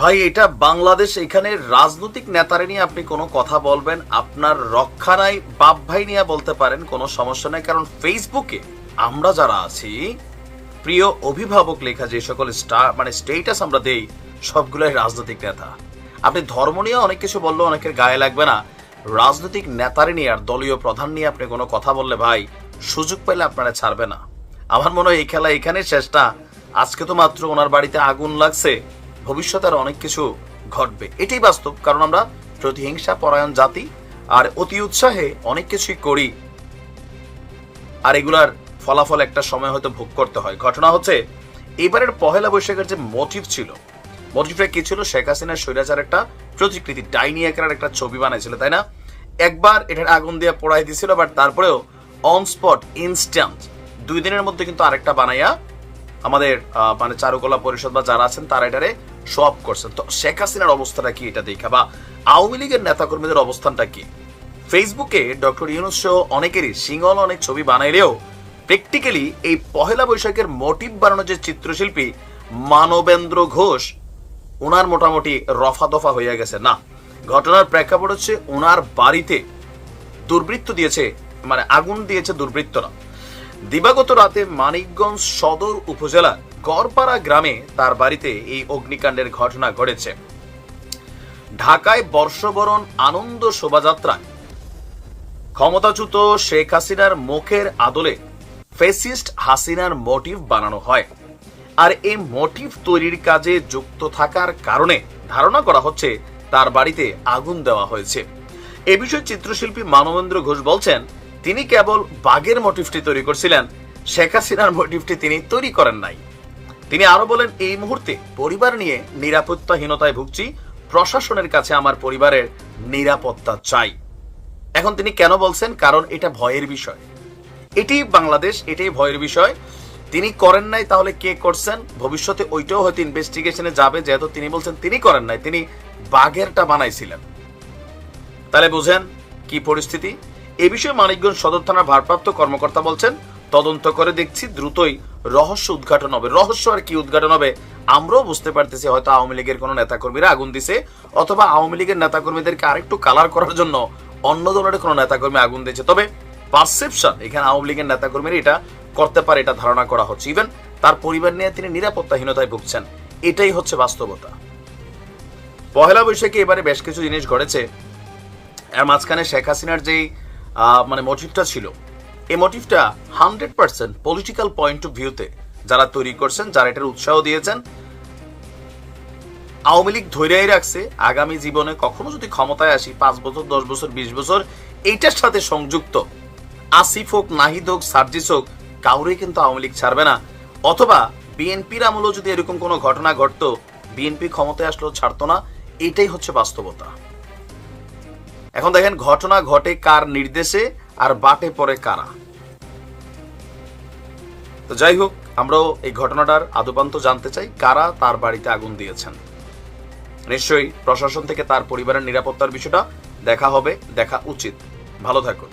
ভাই, এটা বাংলাদেশ, এখানে রাজনৈতিক নেতারে নিয়ে আপনি কোনো কথা বলবেন, আপনার রক্ষা নাই, বাপ ভাই নিয়ে বলতে পারেন, কোনো সমস্যা নাই, কারণ ফেসবুকে আমরা যারা আছি, প্রিয় অভিভাবক লেখা যে সকল স্টার মানে স্টেটাস আমরা দেই, সবগুলোই রাজনৈতিক নেতা। আপনি ধর্ম নিয়ে অনেক কিছু বললেও অনেকের গায়ে লাগবে না। রাজনৈতিক নেতারে নিয়ে আর দলীয় প্রধান নিয়ে আপনি কোনো কথা বললে ভাই, সুযোগ পেলে আপনারা ছাড়বে না। আমার মনে হয় এই খেলা এখানে শেষটা আজকে তো মাত্র ওনার বাড়িতে আগুন লাগছে। ভবিষ্যতে আর অনেক কিছু ঘটবে। এটাই বাস্তব, কারণ আমরা প্রতিহিংসা, পরায়ণ জাতি, আর অতি উৎসাহে অনেক কিছুই করি। আর এগুলার ফলাফল একটা সময় হয়তো ভোগ করতে হয়। ঘটনা হচ্ছে, এবারের পহেলা বৈশাখের যে মোটিভ ছিল মোটিভটা কি ছিল? শেখ হাসিনার স্বৈরাচার একটা প্রতিকৃতি, ডাইনি আকারের একটা ছবি বানাইছিল, তাই না? একবার এটার আগুন দিয়ে পোড়াই দিয়েছিল বাট তারপরেও অন স্পট ইনস্ট্যান্ট দুই দিনের মধ্যে কিন্তু আরেকটা বানাইয়া আমাদের মানে চারুকলা পরিষদ বা যারা আছেন তারা এটারে শো করছেন। তো শেখ হাসিনার অবস্থাটা কি এটা দেখা বা আওয়ামী লীগের নেতাকর্মীদের অবস্থানটা কি? ফেসবুকে ডক্টর ইউনুস সহ অনেকেরই সিঙ্গল অনেক ছবি বানাইলেও প্র্যাকটিক্যালি এই পহেলা বৈশাখের মোটিভ বানানো যে চিত্রশিল্পী মানবেন্দ্র ঘোষ ওনার মোটামুটি রফা দফা হইয়া গেছে। না, ঘটনার প্রেক্ষাপট হচ্ছে ওনার বাড়িতে দুর্বৃত্ত দিয়েছে মানে আগুন দিয়েছে দুর্বৃত্তরা। দিবাগত রাতে মানিকগঞ্জ সদর উপজেলার গড়পাড়া গ্রামে তার বাড়িতে এই অগ্নিকাণ্ডের ঘটনা ঘটেছে। ঢাকায় বর্ষবরণ আনন্দ শোভাযাত্রায় ক্ষমতাচ্যুত শেখ হাসিনার মুখের আদলে ফেসিস্ট হাসিনার মোটিভ বানানো হয়। আর এই মোটিভ তৈরির কাজে যুক্ত থাকার কারণে ধারণা করা হচ্ছে তার বাড়িতে আগুন দেওয়া হয়েছে। এ বিষয়ে চিত্রশিল্পী মানবেন্দ্র ঘোষ বলছেন তিনি কেবল বাঘের মোটিভটি তৈরি করছিলেন। শেখ হাসিনার মোটিভটি তিনি তৈরি করেন নাই। তিনি আরও বলেন, এই মুহূর্তে পরিবার নিয়ে নিরাপত্তাহীনতায় ভুগছি। প্রশাসনের কাছে আমার পরিবারের নিরাপত্তা চাই। এখন তিনি কেন বলছেন? কারণ এটা ভয়ের বিষয়। এটি বাংলাদেশ, এটাই ভয়ের বিষয়। তিনি করেন নাই, তাহলে কে করছেন? ভবিষ্যতে ওইটাও হয়তো ইনভেস্টিগেশনে যাবে, যেহেতু তিনি বলছেন তিনি করেন নাই, তিনি বাঘেরটা বানাইছিলেন। তাহলে বুঝেন কি পরিস্থিতি? এ বিষয়ে মানিকগঞ্জ সদর থানার ভারপ্রাপ্ত কর্মকর্তা বলছেন, তদন্ত করে দেখছি দ্রুতই রহস্য উদ্ঘাটন হবে। রহস্য আর কি উদ্ঘাটন হবে, আমরাও বুঝতে পারতেছি হয়তো আওয়ামী লীগের কোনো নেতাকর্মীরা আগুন দিছে, অথবা আওয়ামী লীগের নেতাকর্মীদেরকে আরেকটু কালার করার জন্য অন্য দলের কোনো নেতাকর্মী আগুন দিয়েছে। তবে পারসেপশন এখানে আওয়ামী লীগের নেতাকর্মীরা এটা করতে পারে, এটা ধারণা করা হচ্ছে। ইভেন তার পরিবার নিয়ে তিনি নিরাপত্তাহীনতায় ভুগছেন। এটাই হচ্ছে বাস্তবতা। পহেলা বৈশাখে এবারে বেশ কিছু জিনিস ঘটেছে। এর মাঝখানে শেখ হাসিনার যেই মানে মোটিভটা ছিল। এই মোটিভটা hundred percent political point of ভিউতে যারা তৈরি করছেন, যারা এটার উৎসাহ দিয়েছেন, আওয়ামী লীগ ধৈর্যই রাখছে, আগামী জীবনে কখনো যদি ক্ষমতায় আসি, পাঁচ বছর, দশ বছর, বিশ বছর, এইটার সাথে সংযুক্ত। আসিফ হোক, নাহিদ হোক, সার্জিস হোক, কাউরেই কিন্তু আওয়ামী লীগ ছাড়বে না। অথবা বিএনপির আমলেও যদি এরকম কোনো ঘটনা ঘটতো, বিএনপি ক্ষমতায় আসলেও ছাড়তো না, এটাই হচ্ছে বাস্তবতা। এখন দেখেন ঘটনা ঘটে কার নির্দেশে আর বাটে পরে কারা। তো যাই হোক, আমরাও এই ঘটনাটার আদপান্ত জানতে চাই, কারা তার বাড়িতে আগুন দিয়েছেন। নিশ্চয়ই প্রশাসন থেকে তার পরিবারের নিরাপত্তার বিষয়টা দেখা হবে, দেখা উচিত। ভালো থাকুন।